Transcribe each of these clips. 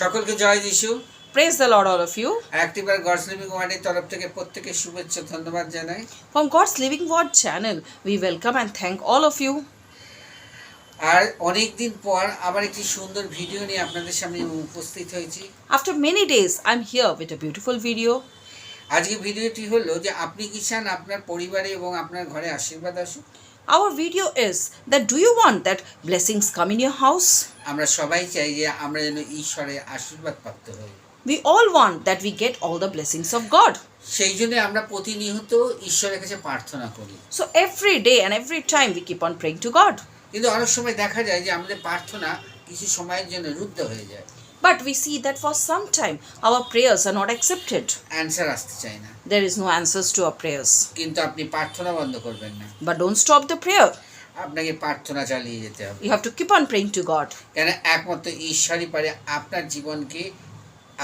সকলকে জয় যিশু। Praise the Lord, all of you. একটিবার গডস লিভিং ওয়ার্ডের তরফ থেকে প্রত্যেকে শুভেচ্ছা ধন্যবাদ জানাই। From God's Living Word channel, we welcome and thank all of you. আর অনেক দিন পর আবার একটি সুন্দর ভিডিও নিয়ে আপনাদের সামনে উপস্থিত হয়েছি। After many days, I'm here with a beautiful video আজকে ভিডিওটি হলো যে আপনি কি চান আপনার পরিবারে এবং আপনার ঘরে আশীর্বাদ আসুক? Our video is that do you want that blessings come in your house? আমরা সবাই চাই যে আমরা যেন ঈশ্বরের আশীর্বাদ প্রাপ্ত হই We all want that we get all the blessings of God. সেই জন্য আমরা প্রতিনিয়ত ঈশ্বরের কাছে প্রার্থনা করি So every day and every time we keep on praying to God. কিন্তু অনেক সময় দেখা যায় যে আমাদের প্রার্থনা কিছু সময়ের জন্য রুদ্ধ হয়ে যায় But we see that for some time our prayers are not accepted. Answer আসতে চায় না There is no answers to our prayers. কিন্তু আপনি প্রার্থনা বন্ধ করবেন না But don't stop the prayer. আপনাকে প্রার্থনা চালিয়ে যেতে হবে You have to keep on praying to God. কেন একমাত্র ঈশ্বরই পারে আপনার জীবনকে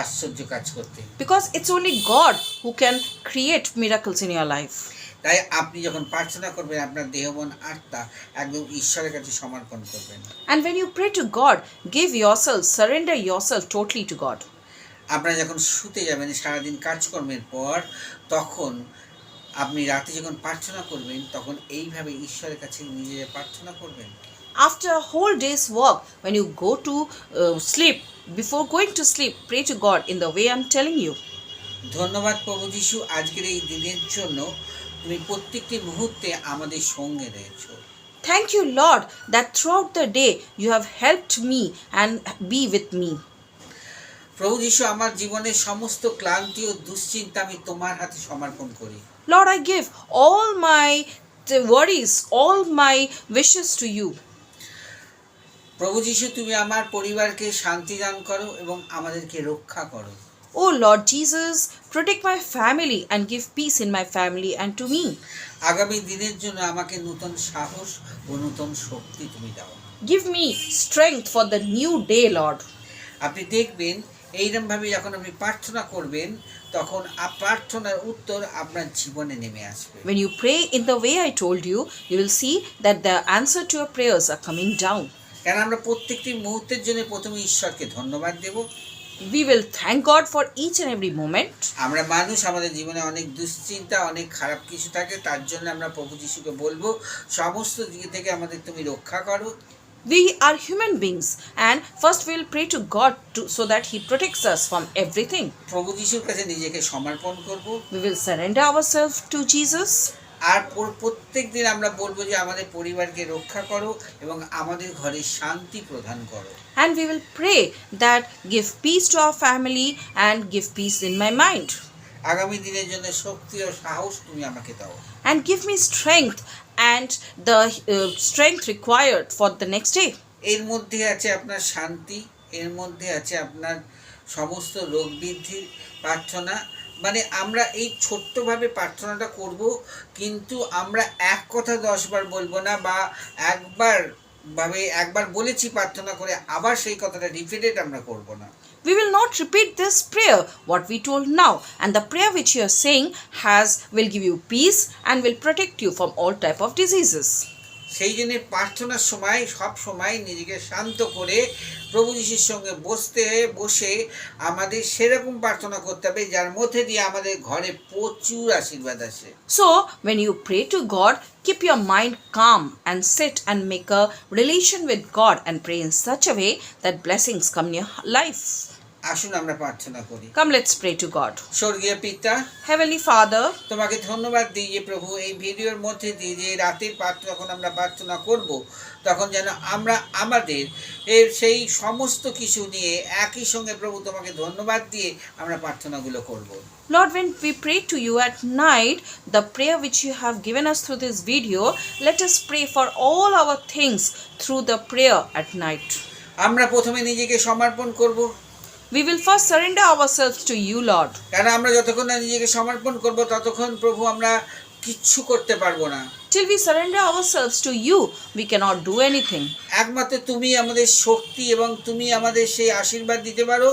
আশ্চর্য কাজ করতে Because it's only God who can create miracles in your life. তাই আপনি যখন প্রার্থনা করবেন আপনার দেহ মন আত্মা একদম ঈশ্বরের কাছে সমর্পণ করবেন And when you pray to God, give yourself, surrender yourself totally to God. আপনারা যখন শুতে যাবেন সারাদিন কাজকর্মের পর তখন আপনি রাতে যখন প্রার্থনা করবেন তখন এইভাবে ঈশ্বরের কাছে নিজে প্রার্থনা করবেন After a whole day's work, when you go to uh, sleep, before going to sleep, pray to God in the way I'm telling you. ধন্যবাদ প্রভু যিশু আজকের এই দিনের জন্য তুমি প্রত্যেকটি মুহূর্তে আমাদের সঙ্গে রয়েছো Thank you, Lord, that throughout the day you have helped me and be with me. প্রভু যিশু আমার জীবনের সমস্ত ক্লান্তি ও দুশ্চিন্তা আমি তোমার হাতে সমর্পণ করি Lord, I give all my t- worries, all my wishes to you. প্রভু যিশু তুমি আমার পরিবারকে শান্তি দান করো এবং আমাদেরকে রক্ষা করো Oh Lord Jesus, protect my family and give peace in my family and to me. আগামী দিনের জন্য আমাকে নূতন সাহস ও নূতন শক্তি তুমি দাও Give me strength for the new day, Lord. আপনি দেখবেন এইরকমভাবে যখন আপনি প্রার্থনা করবেন তখন আপ- প্রার্থনার উত্তর আপনার জীবনে নেমে আসবে When you pray in the way I told you, you will see that the answer to your prayers are coming down. কেন আমরা প্রত্যেকটি মুহূর্তের জন্য প্রথমে ঈশ্বরকে ধন্যবাদ দেব We will thank God for each and every moment. আমরা মানুষ আমাদের জীবনে অনেক দুশ্চিন্তা অনেক খারাপ কিছু থাকে তার জন্য আমরা প্রভু যিশুকে বলবো সমস্ত দিক থেকে আমাদের তুমি রক্ষা করো We are human beings, and first we'll pray to God to, so that He protects us from everything. প্রভু যিশুর কাছে নিজেকে সমর্পণ করব We will surrender ourselves to Jesus. আর প্রত্যেক দিন আমরা বলব যে আমাদের পরিবারকে রক্ষা করো এবং আমাদের ঘরে শান্তি প্রদান করো And we will pray that give peace to our family and give peace in my mind. আগামী দিনের জন্য শক্তি ও সাহস তুমি আমাকে দাও And give me strength and the uh, strength required for the next day. এর মধ্যে আছে আপনার শান্তি এর মধ্যে আছে আপনার সমস্ত রোগ বৃদ্ধির প্রার্থনা মানে আমরা এই ছোট্টভাবে প্রার্থনাটা করব কিন্তু আমরা এক কথা দশবার বলব না বা একবার ভাবে একবার বলেছি প্রার্থনা করে আবার সেই কথাটা রিপিটেড আমরা করব না We will not repeat this prayer, what we told now. And the prayer which you are saying has will give you peace and will protect you from all type of diseases. সেই জন্য প্রার্থনার সময়, সব সময় নিজেকে শান্ত করে প্রভু যিশুর সঙ্গে বসতে, বসে আমাদের সেরকম প্রার্থনা করতে হবে, যার মধ্যে দিয়ে আমাদের ঘরে প্রচুর আশীর্বাদ আসে। So when you pray to God keep your mind calm and set and make a relation with God and pray in such that blessings come your life আসুন আমরা প্রার্থনা করি Come, let's pray to God. স্বর্গীয় পিতা Heavenly Father, তোমাকে ধন্যবাদ দিই যে প্রভু এই ভিডিওর মধ্যে দিয়ে যে রাতের প্রার্থনা যখন আমরা প্রার্থনা করব তখন যেন আমরা আমাদের এর সেই সমস্ত কিছু নিয়ে একই সঙ্গে প্রভু তোমাকে ধন্যবাদ দিয়ে আমরা প্রার্থনাগুলো করব Lord, when we pray to you at night, the prayer which you have given us through this video, let us pray for all our things through the prayer at night. আমরা প্রথমে নিজেকে সমর্পণ করব We will first surrender ourselves to you, Lord. কারণ আমরা যতক্ষণ না নিজেকে সমর্পণ করব ততক্ষণ প্রভু আমরা কিচ্ছু করতে পারবো না Till we surrender ourselves to you, we cannot do anything. একমাত্র তুমি আমাদের শক্তি এবং তুমি আমাদের সেই আশীর্বাদ দিতে পারো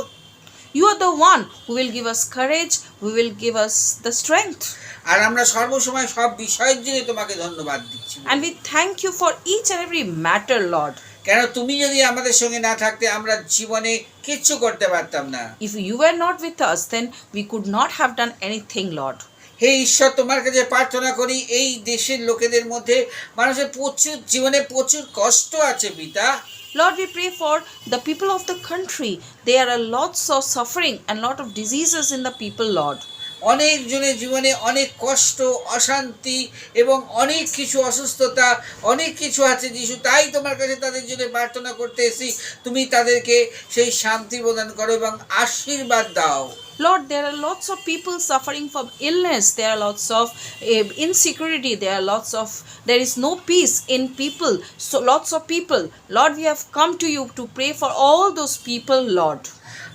You are the one who will give us courage, who will give us the strength. আর আমরা সর্বসময় সব বিষয়ের জন্য তোমাকে ধন্যবাদ দিচ্ছি And we thank you for each and every matter, Lord. কেন তুমি যদি আমাদের সঙ্গে না থাকতে আমরা জীবনে কিছু করতে পারতাম না if you are not with us then we could not have done anything Lord হে ঈশ্বর তোমার কাছে প্রার্থনা করি এই দেশের লোকেদের মধ্যে মানুষের প্রচুর জীবনে প্রচুর কষ্ট আছে পিতা Lord, we pray for the people of the country. There are lots of suffering and lot of diseases in the people, Lord. অনেক জনের জীবনে অনেক কষ্ট অশান্তি এবং অনেক কিছু অসুস্থতা অনেক কিছু আছে যিশু তাই তোমার কাছে তাদের জন্য প্রার্থনা করতে এসেছি তুমি তাদেরকে সেই শান্তি প্রদান করো এবং আশীর্বাদ দাও Lord, there are lots of people suffering from illness. There are lots of uh, insecurity. There are lots of, there is no peace in people. So, lots of people. Lord, we have come to you to pray for all those people, Lord.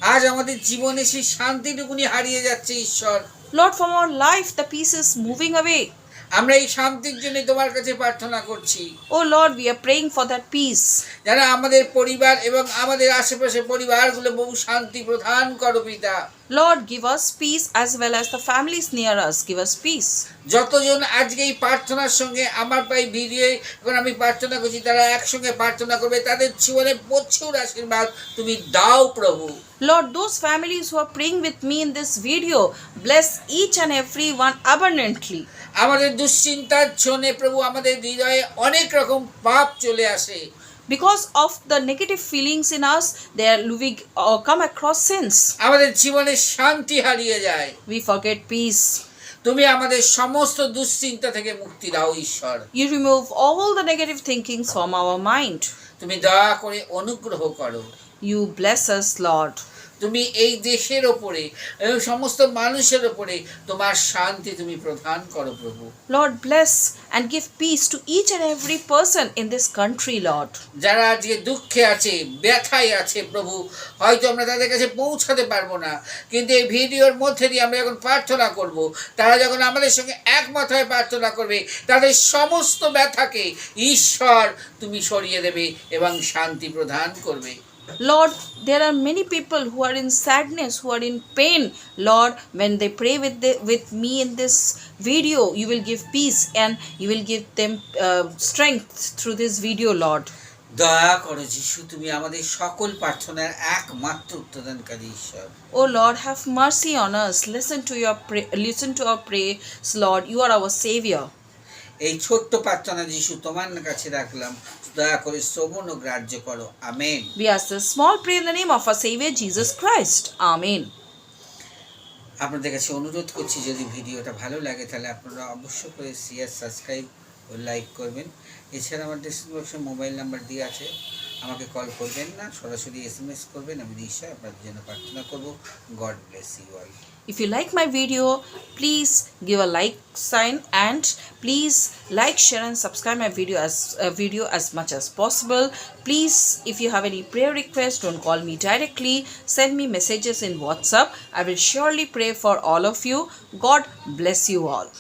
আজ আমাদের জীবনে সেই শান্তিটুকুনি হারিয়ে যাচ্ছে ঈশ্বর Lord, from our life, the peace is moving away. আমরা এই শান্তির জন্য তোমার কাছে প্রার্থনা করছি Oh Lord, we are praying for that peace. যারা আমাদের পরিবার এবং আমাদের আশেপাশে পরিবারগুলো বহু শান্তি প্রদান করো পিতা Lord, give us peace as well as the families near us. Give us peace. যতজন আজকে এই প্রার্থনার সঙ্গে আমার পাই ভিডিও এখন আমি প্রার্থনা করছি তারা একসঙ্গে প্রার্থনা করবে তাদের জীবনে প্রচুর আশীর্বাদ তুমি দাও প্রভু Lord, those families who are praying with me in this video, bless each and every one abundantly. আমাদের দুশ্চিন্তার জন্য প্রভু আমাদের হৃদয়ে অনেক রকম পাপ চলে আসে Because of the negative feelings in us, they are we uh, come across sins. আমাদের জীবনে শান্তি হারিয়ে যায় We forget peace. তুমি আমাদের সমস্ত দুশ্চিন্তা থেকে মুক্তি দাও ঈশ্বর You remove all the negative thinkings from our mind. তুমি দয়া করে অনুগ্রহ করো You bless us, Lord. তুমি এই দেশের ওপরে এবং সমস্ত মানুষের ওপরে তোমার শান্তি তুমি প্রদান করো প্রভু Lord, bless and give peace to each and every person in this country Lord. যারা আজকে দুঃখে আছে ব্যথায় আছে প্রভু হয়তো আমরা তাদের কাছে পৌঁছাতে পারব না কিন্তু এই ভিডিওর মধ্যে দিয়ে আমরা যখন প্রার্থনা করব তারা যখন আমাদের সঙ্গে একমত হয়ে প্রার্থনা করবে তাদের সমস্ত ব্যথাকে ঈশ্বর তুমি সরিয়ে দেবে এবং শান্তি প্রদান করবে Lord, there are many people who are in sadness, who are in pain. Lord, when they pray with the, with me in this video, you will give peace and you will give them uh, strength through this video, Lord. দয়া করো যিশু তুমি আমাদের সকল প্রার্থনার একমাত্র উত্তদানকারী ঈশ্বর Oh Lord, have mercy on us. Listen to your pray- listen to our prayers, Lord. You are our Savior. এই ছোট্ট প্রার্থনা যিশু তোমার কাছে রাখলাম। দয়া করে শ্রবণ ও গ্রাহ্য করো। Amen. We ask this small prayer in the name of our Savior Jesus Christ. Amen. আপনাদের কাছে অনুরোধ করছি যদি ভিডিওটা ভালো লাগে তাহলে আপনারা অবশ্যই করে শেয়ার সাবস্ক্রাইব ও লাইক করবেন। এছাড়া আমার ডিসক্রিপশন বক্সে মোবাইল নাম্বার দিয়ে আছে। আমাকে কল করবেন না সরাসরি এস এম এস করবেন। আমি নিশ্চয়ই আপনাদের জন্য প্রার্থনা করব। God bless you all If you like my video, please give a like sign and please like, share and subscribe my video as uh, video as much as possible. Please, if you have any prayer request, don't call me directly. Send me messages in WhatsApp. I will surely pray for all of you. God bless you all.